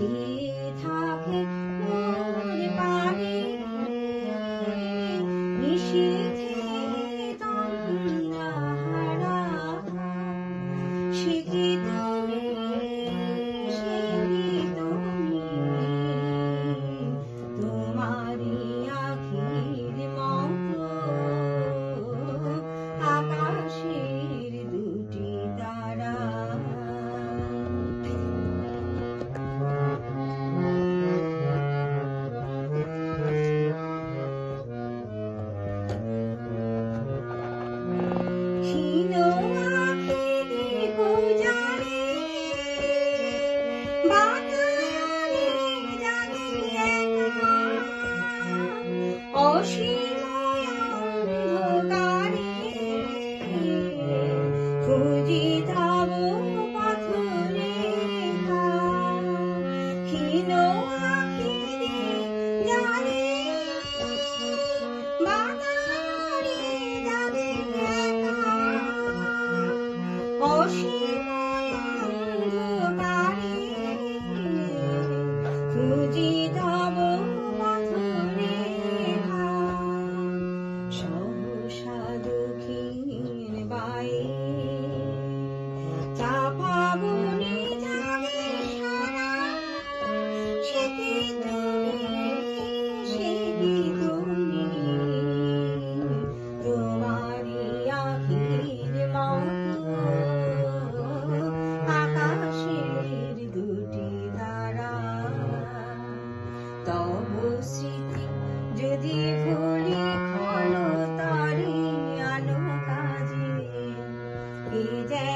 其他的。Fujita. স্মৃতি যদি ভুলি ক্ষণ তারি আলো কাজে। এ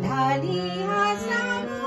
Lali has